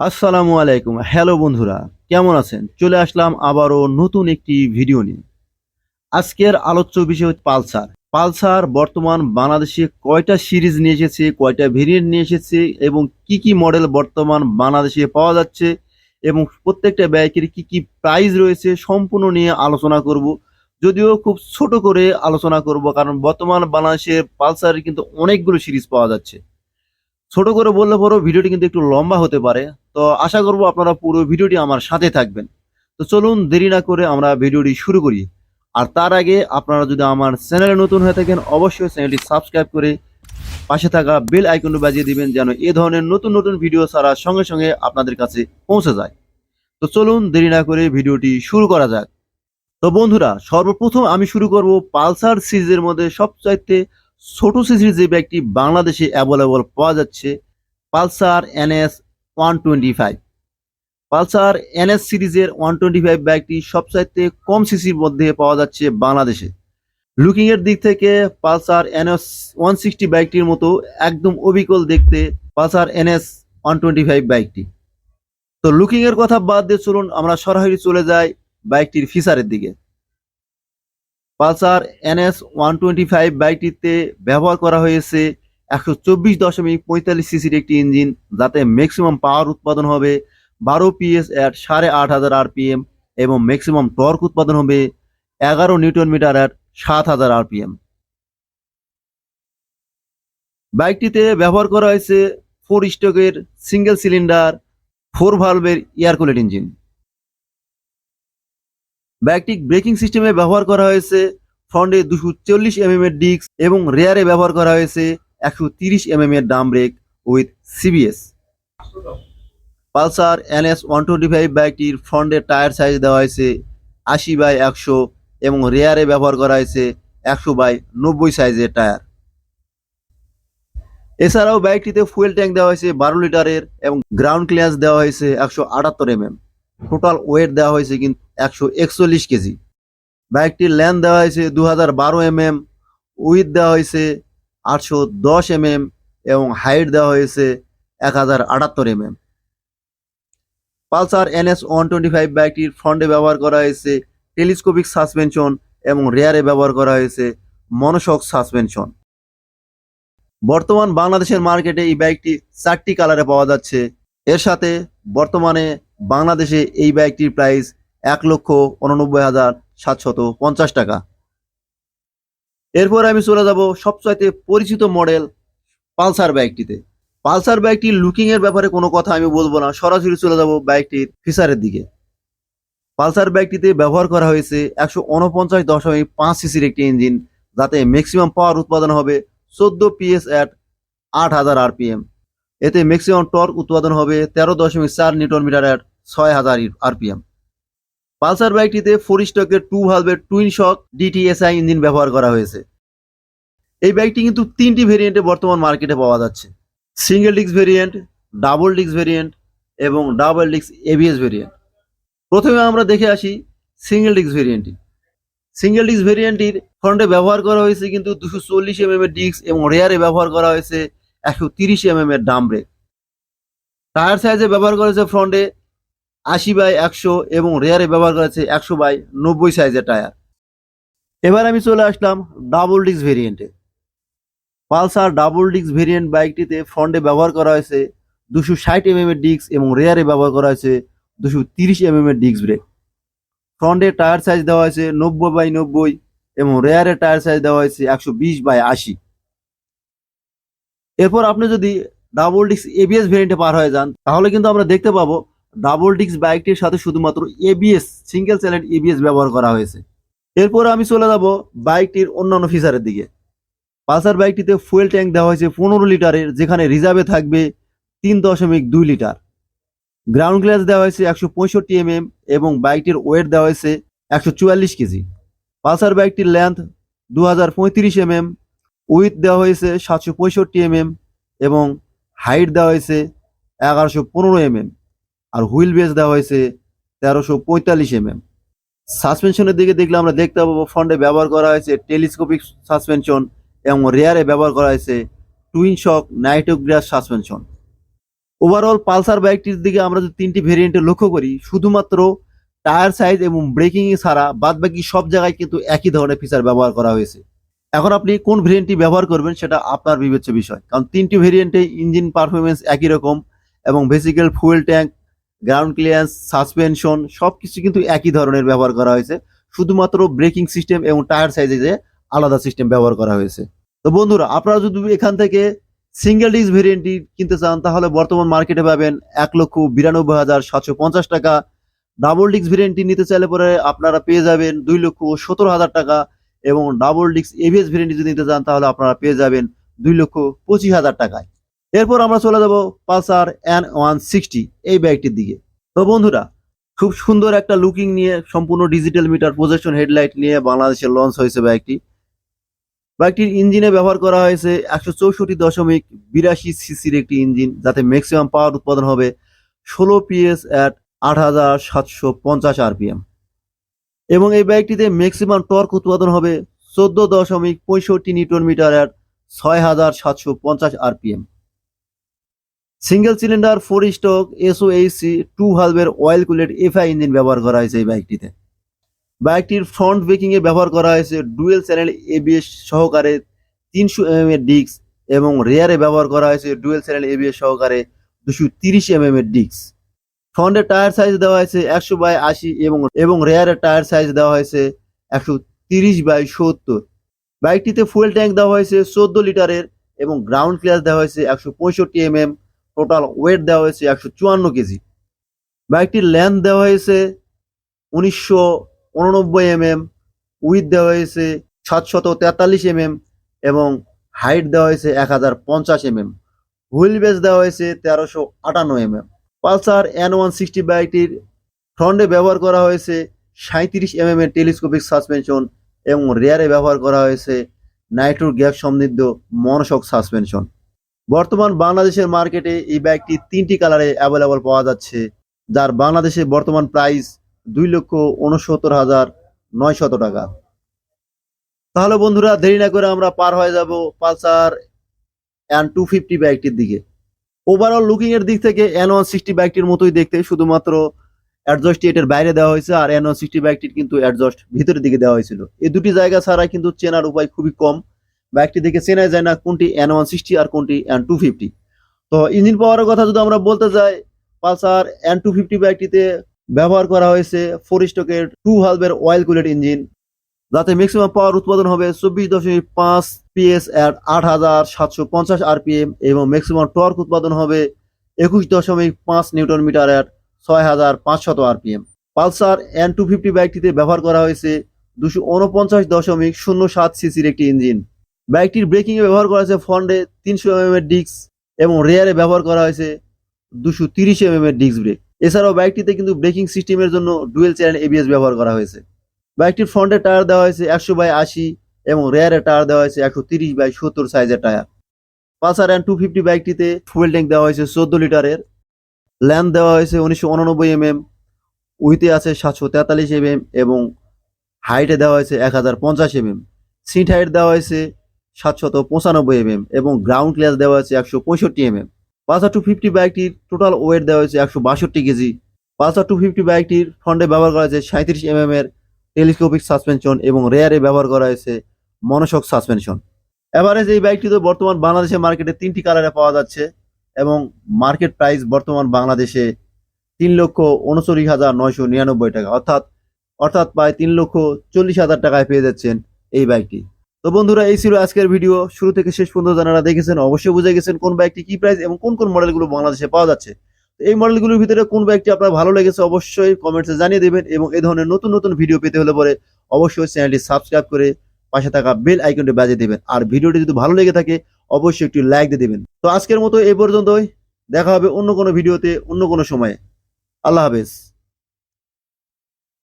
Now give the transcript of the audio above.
আসসালামু আলাইকুম। হ্যালো বন্ধুরা, কেমন আছেন? চলে আসলাম আবারও নতুন একটি ভিডিও নিয়ে। আজকের আলোচ্য বিষয় পালসার। পালসার বর্তমান বাংলাদেশে কয়টা সিরিজ নিয়ে এসেছে, কয়টা ভেরিয়েন্ট নিয়ে এসেছে, এবং কি কি মডেল বর্তমান বাংলাদেশে পাওয়া যাচ্ছে, এবং প্রত্যেকটা বাইকের কি কি প্রাইস রয়েছে সম্পূর্ণ নিয়ে আলোচনা করব। যদিও খুব ছোট করে আলোচনা করব, কারণ বর্তমান বাংলাদেশে পালসারের কিন্তু অনেকগুলো সিরিজ পাওয়া যাচ্ছে। ছোট করে বললে পরেও ভিডিওটি কিন্তু একটু লম্বা হতে পারে। তো আশা করব আপনারা পুরো ভিডিওটি আমার সাথে থাকবেন। তো চলুন দেরি না করে আমরা ভিডিওটি শুরু করি। আর তার আগে আপনারা যদি আমার চ্যানেলে নতুন হয়ে থাকেন, অবশ্যই চ্যানেলটি সাবস্ক্রাইব করে পাশে থাকা বেল আইকনটি বাজিয়ে দিবেন যেন এ ধরনের নতুন নতুন ভিডিও ছাড়ার সঙ্গে সঙ্গে আপনাদের কাছে পৌঁছে যায়। তো চলুন দেরি না করে ভিডিওটি শুরু করা যাক। তো বন্ধুরা, সর্বপ্রথম আমি শুরু করব পালসার সিরিজের মধ্যে সবচাইতে ছোট সিরিজের যে ব্যাগটি বাংলাদেশে অ্যাভেলেবল পাওয়া যাচ্ছে, Pulsar NS one twenty five Pulsar NS সিরিজের ওয়ান টোয়েন্টি ফাইভ বাইকটি সবচাইতে কম সিসির মধ্যে পাওয়া যাচ্ছে বাংলাদেশে। লুকিং এর দিক থেকে পালসার এনএস ওয়ান সিক্সটি বাইকটির মতো একদম অবিকল দেখতে Pulsar NS one twenty five বাইকটি তো লুকিং এর কথা বাদ দিয়ে চলুন, আমরা সরাসরি চলে যাই বাইকটির ফিচারের দিকে। Pulsar NS one twenty five বাইকটিতে ব্যবহার করা হয়েছে একশো চব্বিশ দশমিক পঁয়তাল্লিশ সিসির একটি ইঞ্জিন, যাতে ম্যাক্সিমাম পাওয়ার উৎপাদন হবে বারো পিএস অ্যাট সাড়ে আট হাজার আরপিএম এবং ম্যাক্সিমাম টর্ক উৎপাদন হবে এগারো নিউটন মিটার অ্যাট সাত হাজার আরপিএম বাইকটিতে ব্যবহার করা হয়েছে ফোর স্টকের সিঙ্গেল সিলিন্ডার ফোর ভালভের এয়ার কুলেট ইঞ্জিন বাইকটি ব্রেকিং সিস্টেমে ব্যবহার করা হয়েছে। ফ্রন্টে দুশো চল্লিশ এমএম এর ডিস্ক এবং রেয়ারে ব্যবহার করা হয়েছে একশো তিরিশ এমএম এর drum brake with CBS Pulsar NS one twenty five বাইকটির ফ্রন্টের টায়ার সাইজ দেওয়া হয়েছে আশি বাই একশো এবং রেয়ারে ব্যবহার করা হয়েছে একশো বাই নব্বই সাইজের টায়ার এছাড়াও বাইকটিতে ফুয়েল ট্যাঙ্ক দেওয়া হয়েছে বারো লিটারের এবং গ্রাউন্ড ক্লিয়ারেন্স দেওয়া হয়েছে একশো আটাত্তর এমএম টোটাল ওয়েট দেওয়া হয়েছে কিন্তু একশো একচল্লিশ কেজি। বাইকটির ল্যান্ড দেওয়া হয়েছে দু হাজার বারো এমএম উইথ দেওয়া হয়েছে আটশো দশ এমএম এবং হাইট দেওয়া হয়েছে এক হাজার আটাত্তর MM. Pulsar NS one twenty five বাইকটির ফ্রন্টে ব্যবহার করা হয়েছে টেলিস্কোপিক সাসপেনশন এবং রেয়ারে ব্যবহার করা হয়েছে মনোশক সাসপেনশন বর্তমান বাংলাদেশের মার্কেটে এই বাইকটি চারটি কালারে পাওয়া যাচ্ছে। এর সাথে বর্তমানে বাংলাদেশে এই বাইকটির প্রাইস এক লক্ষ উননব্বই হাজার সাতশত পঞ্চাশ টাকা। এরপর আমি চলে যাব সবচাইতে পরিচিত মডেল পালসার বাইকটিতে। পালসার বাইকটির লুকিং এর ব্যাপারে কোনো কথা আমি বলব না, সরাসরি চলে যাব বাইকটির ফিচারের দিকে। পালসার বাইকটিতে ব্যবহার করা হয়েছে একশো উনপঞ্চাশ দশমিক পাঁচ সিসির একটি ইঞ্জিন, যাতে ম্যাক্সিমাম পাওয়ার উৎপাদন হবে চোদ্দ পিএস অ্যাট আট হাজার আরপিএম। এতে ম্যাক্সিমাম টর্ক উৎপাদন হবে তেরো দশমিক চার নিউটন মিটার অ্যাট ছয় হাজার আরপিএম। পালসার বাইকটিতে ফোর স্টকের টু ভালভের টুইন শক ডিটিএসআই ইঞ্জিন ব্যবহার করা হয়েছে। এই বাইকটি কিন্তু তিনটি ভেরিয়েন্টে বর্তমান মার্কেটে পাওয়া যাচ্ছে। Single disc variant double disc variant এবং ডাবল ডিস্ক এবিএস ভেরিয়েন্ট প্রথমে আমরা দেখে আসি সিঙ্গেল ডিস্ক ভেরিয়েন্টটি সিঙ্গেল ডিস্ক ভেরিয়েন্টটির ফ্রন্টে ব্যবহার করা হয়েছে কিন্তু দুশো চল্লিশ এমএম এর ডিস্ক এবং রেয়ারে ব্যবহার করা হয়েছে একশো তিরিশ এমএম এর ডাম ব্রেক টায়ার সাইজে ব্যবহার করেছে ফ্রন্টে আশি বাই একশো এবং রেয়ারে ব্যবহার করেছে একশো বাই নব্বই সাইজের টায়ার। এবার আমি চলে আসলাম ডাবল ডিস্ক ভেরিয়েন্টে। পালসার ডাবল ডিস্ক ভেরিয়েন্ট বাইকটিতে ফ্রন্টে ব্যবহার করা হয়েছে দুশো ষাট এমএম এর ডিস্ক এবং রেয়ারে ব্যবহার করা হয়েছে দুশো তিরিশ এমএম এর ডিস্ক ব্রেক। ফ্রন্টে টায়ার সাইজ দেওয়া হয়েছে নব্বই বাই নব্বই এবং রেয়ারের টায়ার সাইজ দেওয়া হয়েছে একশো বিশ বাই আশি। এরপর আপনি যদি ডাবল ডিস্ক এবিএস ভেরিয়েন্টে পার হয়ে যান, তাহলে কিন্তু আমরা দেখতে পাবো ডাবল ডিস্ক বাইকটির সাথে শুধুমাত্র এবিএস সিঙ্গেল স্যালেন্ট এবিএস ব্যবহার করা হয়েছে। এরপর আমি চলে যাব বাইকটির অন্যান্য ফিচারের দিকে। পালসার বাইকটিতে ফুয়েল ট্যাঙ্ক দেওয়া হয়েছে পনেরো লিটারের, যেখানে রিজার্ভে থাকবে তিন দশমিক দুই লিটার। গ্রাউন্ড গ্লাস দেওয়া হয়েছে একশো পঁয়ষট্টি এমএম এবং বাইকটির ওয়েট দেওয়া হয়েছে একশো চুয়াল্লিশ কেজি। পালসার বাইকটির লেন্থ দু হাজার পঁয়ত্রিশ এমএম উইথ দেওয়া হয়েছে সাতশো পঁয়ষট্টি এমএম এবং হাইট দেওয়া হয়েছে এগারোশো পনেরো এমএম আর হুইল বেস দেওয়া হয়েছে তেরোশো পঁয়তাল্লিশ এমএম। সাসপেনশনের দিকে দেখলে আমরা দেখতে পাবো, ফ্রন্টে ব্যবহার করা হয়েছে টেলিস্কোপিক সাসপেনশন এবং রেয়ারে ব্যবহার করা হয়েছে টুইন শক নাইটোগ্রাস সাসপেনশন। ওভারঅল পালসার বাইকটির দিকে আমরা যদি তিনটি ভেরিয়েন্টে লক্ষ্য করি, শুধুমাত্র টায়ার সাইজ এবং ব্রেকিং ছাড়া বাদ বাকি সব জায়গায় কিন্তু একই ধরনের ফিচার ব্যবহার করা হয়েছে। এখন আপনি কোন ভেরিয়েন্টটি ব্যবহার করবেন সেটা আপনার বিবেচ্য বিষয়, কারণ তিনটি ভেরিয়েন্টে ইঞ্জিন পারফরমেন্স একই রকম এবং basically fuel tank ground clearance suspension সব কিছু কিন্তু একই ধরনের ব্যবহার করা হয়েছে। শুধুমাত্র ব্রেকিং সিস্টেম এবং টায়ার সাইজে যে আলাদা সিস্টেম ব্যবহার করা হয়েছে। তো বন্ধুরা, আপনারা যদি এখান থেকে সিঙ্গেল ডিস্ক ভেরিয়েন্টটি কিনতে চান, তাহলে বর্তমান মার্কেটে পাবেন এক লক্ষ বিরানব্বই হাজার সাতশো পঞ্চাশ টাকা। ডাবল ডিস্ক ভেরিয়েন্টটি নিতে চাইলে পরে আপনারা পেয়ে যাবেন দুই লক্ষ সতেরো হাজার টাকা এবং ডাবল ডিস্ক এভিএস ভেরিয়েন্ট যদি নিতে চান, তাহলে আপনারা পেয়ে যাবেন দুই লক্ষ পঁচিশ হাজার টাকায়। এরপর আমরা চলে যাব পালসার এন ওয়ান সিক্সটি এই বাইকটির দিকে। তো বন্ধুরা, খুব সুন্দর একটা লুকিং নিয়ে, সম্পূর্ণ ডিজিটাল মিটার প্রজেকশন হেডলাইট নিয়ে বাংলাদেশে লঞ্চ হয়েছে বাইকটি বাইকটির ইঞ্জিনে ব্যবহার করা হয়েছে একশো চৌষট্টি দশমিক বিরাশি সিসির একটি ইঞ্জিন যাতে ম্যাক্সিমাম পাওয়ার উৎপাদন হবে ষোলো পিএস অ্যাট আট হাজার সাতশো পঞ্চাশ আরপিএম এবং এই বাইকটিতে ম্যাক্সিমাম টর্ক উৎপাদন হবে চোদ্দ দশমিক পঁয়ষট্টি নিউটন মিটার অ্যাট ছয় হাজার সাতশো পঞ্চাশ RPM single cylinder four stroke SO HC two হালভের oil cooled FI engine ব্যবহার করা হয়েছে এই বাইকটিতে। বাইকটির ফ্রন্ট ব্রেকিংয়ে ব্যবহার করা হয়েছে ডুয়েল চ্যানেল এবিএস সহকারে তিনশো এম এর ডিস্ক এবং রেয়ারে ব্যবহার করা হয়েছে ডুয়েল চ্যানেল এবিএস সহকারে দুশো তিরিশ এম এর ডিস্ক ফ্রন্টের টায়ার সাইজ দেওয়া হয়েছে একশো বাই আশি এবং এবং রেয়ারের টায়ার সাইজ দেওয়া হয়েছে একশো তিরিশ বাই সত্তর। বাইকটিতে ফুয়েল ট্যাঙ্ক দেওয়া হয়েছে চোদ্দ লিটারের এবং গ্রাউন্ড ক্লিয়ার দেওয়া হয়েছে একশো পঁয়ষট্টি এম এম টোটাল ওয়েট দেওয়া হয়েছে একশো চুয়ান্ন কেজি। বাইকটির লেন্থ দেওয়া হয়েছে উনিশশো উননব্বই এম এম উইথ দেওয়া হয়েছে সাতশত তেতাল্লিশ এম এম এবং হাইট দেওয়া হয়েছে এক হাজার পঞ্চাশ এম এম হুইল বেস দেওয়া হয়েছে তেরোশো আটান্ন M M Pulsar N one sixty বাইকটির ফ্রন্টে ব্যবহার করা হয়েছে সাঁত্রিশ এম এম এর টেলিস্কোপিক সাসপেনশন এবং রেয়ারে ব্যবহার করা হয়েছে নাইট্রো গ্যাস সমৃদ্ধ মনোশক সাসপেনশন বর্তমান বাংলাদেশের মার্কেটে এই বাইকটি তিনটি কালারে অ্যাভেলেবল পাওয়া যাচ্ছে, যার বাংলাদেশে বর্তমান প্রাইস দুই লক্ষ উনসত্তর হাজার নয়শত টাকা। তাহলে বন্ধুরা, দেরি না করে আমরা পার হয়ে যাব পালসার এন টু ফিফটি বাইকটির দিকে। ওভারঅল লুকিং এর দিক থেকে এন ওয়ান সিক্সটি বাইকটির মতোই দেখতে, শুধুমাত্র অ্যাডজস্টটি এটার বাইরে দেওয়া হয়েছে আর এন ওয়ান সিক্সটি বাইকটির কিন্তু অ্যাডজস্ট ভিতরের দিকে দেওয়া হয়েছিল। এই দুটি জায়গা ছাড়া কিন্তু চেনার উপায় খুবই কম। বাইকটি দেখে চেনা যায় না কোনটি এন ওয়ান সিক্সটি আর কোনটি এন টু ফিফটি তো ইঞ্জিন পাওয়ারের কথা যদি আমরা বলতে যাই, পালসার এন টু ফিফটি বাইকটিতে ব্যবহার করা হয়েছে ফোর স্টকের টু হালভের অয়েল কুলেট ইঞ্জিন, যাতে ম্যাক্সিমাম পাওয়ার উৎপাদন হবে চব্বিশ দশমিক পাঁচ পিএস অ্যাট আট হাজার সাতশো পঞ্চাশ আরপিএম এবং ম্যাক্সিমাম টর্ক উৎপাদন হবে একুশ দশমিক পাঁচ নিউটন মিটার অ্যাট ছয় হাজার পাঁচশত RPM Pulsar N two fifty বাইকটিতে ব্যবহার করা হয়েছে দুশো উনপঞ্চাশ দশমিক শূন্য সাত সিসির একটি ইঞ্জিন। বাইকটির ব্রেকিং এ ব্যবহার করা হয়েছে ফ্রন্টে তিনশো এম এর ডিস্ক এবং রেয়ারে ব্যবহার করা হয়েছে দুশো তিরিশ এম এর ডিস্ক ব্রেক। এছাড়াও বাইকটিতে কিন্তু ব্রেকিং সিস্টেমের জন্য ডুয়েল চ্যানেল এবিএস ব্যবহার করা হয়েছে। বাইকটির ফ্রন্টে টায়ার দেওয়া হয়েছে একশো বাই আশি এবং রেয়ারে টায়ার দেওয়া হয়েছে একশো তিরিশ বাই সত্তর সাইজের tyre. Pulsar and two fifty বাইকটিতে fuel tank দেওয়া হয়েছে চোদ্দ লিটারের। ল্যাম্প দেওয়া হয়েছে উনিশশো উননব্বই এম এম উইথে আছে সাতশো তেতাল্লিশ এম এম এবং হাইটে দেওয়া হয়েছে এক হাজার পঞ্চাশ এম এম সিট হাইট দেওয়া হয়েছে সাতশত পঁচানব্বই এম এম এবং গ্রাউন্ড ক্লিয়ার দেওয়া হয়েছে একশো পঁয়ষট্টি M M Pulsar two fifty বাইকটির টোটাল ওয়েট দেওয়া হয়েছে একশো বাষট্টি কেজি পালসার টু ফিফটি বাইকটির ফ্রন্টে ব্যবহার করা হয়েছে সাঁত্রিশ এম এম এর টেলিস্কোপিক সাসপেনশন এবং রেয়ারে ব্যবহার করা হয়েছে মনোশক সাসপেনশন এভারেজ এই বাইকটি তো বর্তমান বাংলাদেশের মার্কেটে তিনটি কালারে পাওয়া যাচ্ছে এবং মার্কেট প্রাইস বর্তমান বাংলাদেশে তিন লক্ষ উনচল্লিশ হাজার নয়শো নিরানব্বই টাকা। অর্থাৎ অর্থাৎ প্রায় তিন লক্ষ চল্লিশ হাজার টাকায় পেয়ে যাচ্ছেন এই বাইকটি তো বন্ধুরা, এই ছিল আজকের ভিডিও। শুরু থেকে শেষ পর্যন্ত যারা দেখেছেন, অবশ্যই বুঝে গেছেন কোন বাইকটি কি প্রাইস এবং কোন কোন মডেলগুলো বাংলাদেশে পাওয়া যাচ্ছে। এই মডেলগুলোর ভিতরে কোন বাইকটি আপনার ভালো লেগেছে অবশ্যই কমেন্টসে জানিয়ে দেবেন এবং এই ধরনের নতুন নতুন ভিডিও পেতে হলে পরে অবশ্যই চ্যানেলটি সাবস্ক্রাইব করে পাশে থাকা বেল আইকনটি বাজিয়ে দেবেন। আর ভিডিওটি যদি ভালো লেগে থাকে, অবশ্যই একটি লাইক দিয়ে দেবেন। তো আজকের মতো এই পর্যন্তই। দেখা হবে অন্য কোনো ভিডিওতে অন্য কোনো সময়ে। আল্লাহ হাফেজ।